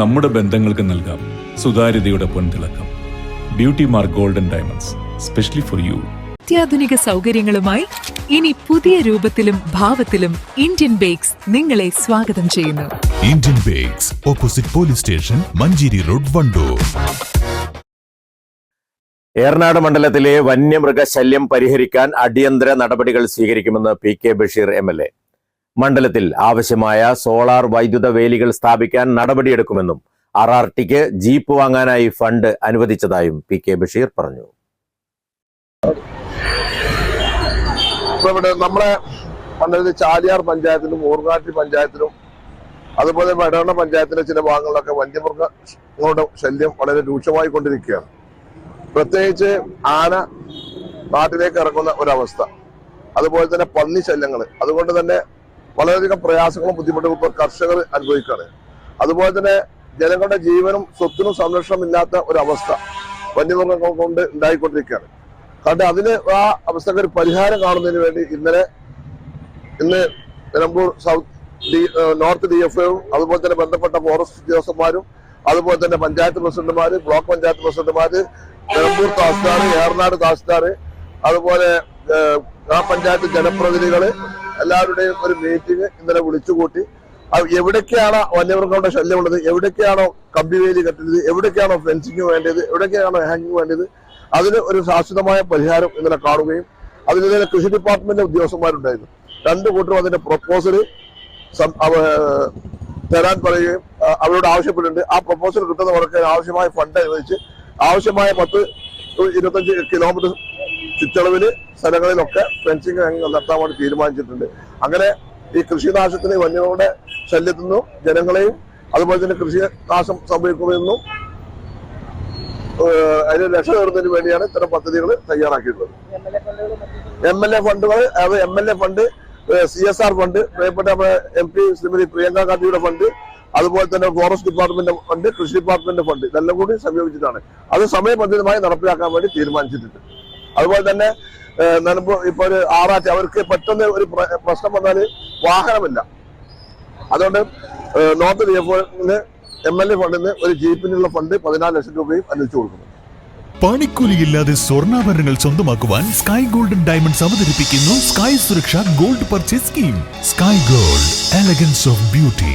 നമ്മുടെ ബന്ധങ്ങൾക്ക് നൽകാം സുതാര്യതയുടെ പൊൻതിളക്കം. Beauty mark golden diamonds specially for you അത്യാധുനിക സൗകര്യങ്ങളുമായി ഇനി പുതിയ രൂപത്തിലും ഭാവത്തിലും ഇന്ത്യൻ ബേക്സ് നിങ്ങളെ സ്വാഗതം ചെയ്യുന്നു. Indian bakes opposite police station Manjeri road Wandoor Eranad മണ്ഡലത്തിലെ വന്യമൃഗശല്യം പരിഹരിക്കാൻ അടിയന്തര നടപടികൾ സ്വീകരിക്കുമെന്ന് P K Basheer M L A മണ്ഡലത്തിൽ ആവശ്യമായ സോളാർ വൈദ്യുത വേലികൾ സ്ഥാപിക്കാൻ നടപടിയെടുക്കുമെന്നും ആർ ആർ ടിക്ക് ജീപ്പ് വാങ്ങാനായി ഫണ്ട് അനുവദിച്ചതായും പി കെ ബഷീർ പറഞ്ഞു. നമ്മളെ മണ്ഡലത്തിൽ ചാലിയാർ പഞ്ചായത്തിലും ഊർങ്ങാട്ടി പഞ്ചായത്തിലും അതുപോലെ വടവണ്ണ പഞ്ചായത്തിലെ ചില ഭാഗങ്ങളിലൊക്കെ വന്യമൃഗങ്ങളുടെ ശല്യം വളരെ രൂക്ഷമായി കൊണ്ടിരിക്കുകയാണ്. പ്രത്യേകിച്ച് ആന നാട്ടിലേക്ക് ഇറങ്ങുന്ന ഒരവസ്ഥ. അതുപോലെ തന്നെ പന്നി ശല്യങ്ങൾ അതുകൊണ്ട് തന്നെ വളരെയധികം പ്രയാസങ്ങളും ബുദ്ധിമുട്ടുകളും ഇപ്പോൾ കർഷകർ അനുഭവിക്കുകയാണ്. അതുപോലെ തന്നെ ജനങ്ങളുടെ ജീവനും സ്വത്തിനും സംരക്ഷണം ഇല്ലാത്ത ഒരവസ്ഥ വന്യമൃഗങ്ങൾ കൊണ്ട് ഉണ്ടായിക്കൊണ്ടിരിക്കുകയാണ്. കാരണം അതിന് ആ അവസ്ഥക്ക് ഒരു പരിഹാരം കാണുന്നതിന് വേണ്ടി ഇന്നലെ ഇന്ന് Nilambur south D north D F ഒയും അതുപോലെ തന്നെ ബന്ധപ്പെട്ട ഫോറസ്റ്റ് ഉദ്യോഗസ്ഥന്മാരും അതുപോലെ തന്നെ പഞ്ചായത്ത് പ്രസിഡന്റുമാര് ബ്ലോക്ക് പഞ്ചായത്ത് പ്രസിഡന്റുമാര് നിലമ്പൂർ തഹസിൽദാർ ഏറനാട് തഹസിൽദാർ അതുപോലെ ഗ്രാമപഞ്ചായത്ത് ജനപ്രതിനിധികൾ എല്ലാവരുടെയും ഒരു മീറ്റിംഗ് ഇന്നലെ വിളിച്ചുകൂട്ടി. എവിടേക്കാണ് വന്യമൃഗങ്ങളുടെ ശല്യമുള്ളത്? എവിടൊക്കെയാണോ കമ്പിവേലി കെട്ടുന്നത് എവിടൊക്കെയാണോ ഫെൻസിങ് വേണ്ടത് എവിടൊക്കെയാണോ ഹാങ്ങിങ് വേണ്ടത് അതിന് ഒരു ശാശ്വതമായ പരിഹാരം ഇന്നലെ കാണുകയും ഇന്നലെ കൃഷി ഡിപ്പാർട്ട്മെന്റ് ഉദ്യോഗസ്ഥന്മാരുണ്ടായിരുന്നു. രണ്ടു കൂട്ടരും അതിന്റെ പ്രപ്പോസൽ തരാൻ പറയുകയും അവരോട് ആവശ്യപ്പെട്ടിട്ടുണ്ട്. ആ പ്രപ്പോസൽ കിട്ടുന്നവർക്ക് ആവശ്യമായ ഫണ്ട് അനുവദിച്ച് ആവശ്യമായ പത്ത് ഇരുപത്തഞ്ച് കിലോമീറ്റർ ചുറ്റളവിൽ സ്ഥലങ്ങളിലൊക്കെ ഫെൻസിങ് നടത്താൻ വേണ്ടി തീരുമാനിച്ചിട്ടുണ്ട്. അങ്ങനെ ഈ കൃഷിനാശത്തിന് വന്യങ്ങളുടെ ശല്യത്തിൽ നിന്നും ജനങ്ങളെയും അതുപോലെ തന്നെ കൃഷി നാശം സംഭവിക്കുന്നതിൽ അതിന് രക്ഷ നേടുന്നതിന് വേണ്ടിയാണ് ഇത്തരം പദ്ധതികൾ തയ്യാറാക്കിയിട്ടുള്ളത്. എം എൽ എ ഫണ്ടുകൾ അത് M L A fund C S R fund പ്രിയപ്പെട്ട എം പി ശ്രീമതി പ്രിയങ്ക ഗാന്ധിയുടെ ഫണ്ട് അതുപോലെ തന്നെ ഫോറസ്റ്റ് ഡിപ്പാർട്ട്മെന്റ് ഫണ്ട് കൃഷി ഡിപ്പാർട്ട്മെന്റ് ഫണ്ട് ഇതെല്ലാം കൂടി സംയോജിച്ചിട്ടാണ് അത് സമയബന്ധിതമായി നടപ്പിലാക്കാൻ വേണ്ടി തീരുമാനിച്ചിട്ടുണ്ട്. അതുപോലെ തന്നെ നിലമ്പൂർ ഇപ്പൊ ഒരു ആറാച്ച അവർക്ക് പെട്ടെന്ന് ഒരു പ്രശ്നം വന്നാൽ വാഹനമില്ല. അതുകൊണ്ട് north D F M L A ഫണ്ടിൽ നിന്ന് ഒരു ജീപ്പിനുള്ള ഫണ്ട് പതിനാല് ലക്ഷം രൂപയും അനുവദിച്ചു കൊടുക്കുന്നു. പണിക്കൂലിയില്ലാതെ സ്വർണാഭരണങ്ങൾ സ്വന്തമാക്കുവാൻ സ്കൈ ഗോൾഡൻ ഡയമണ്ട്സ് അവതരിപ്പിക്കുന്നു Sky Suraksha gold purchase scheme. Sky gold elegance of beauty.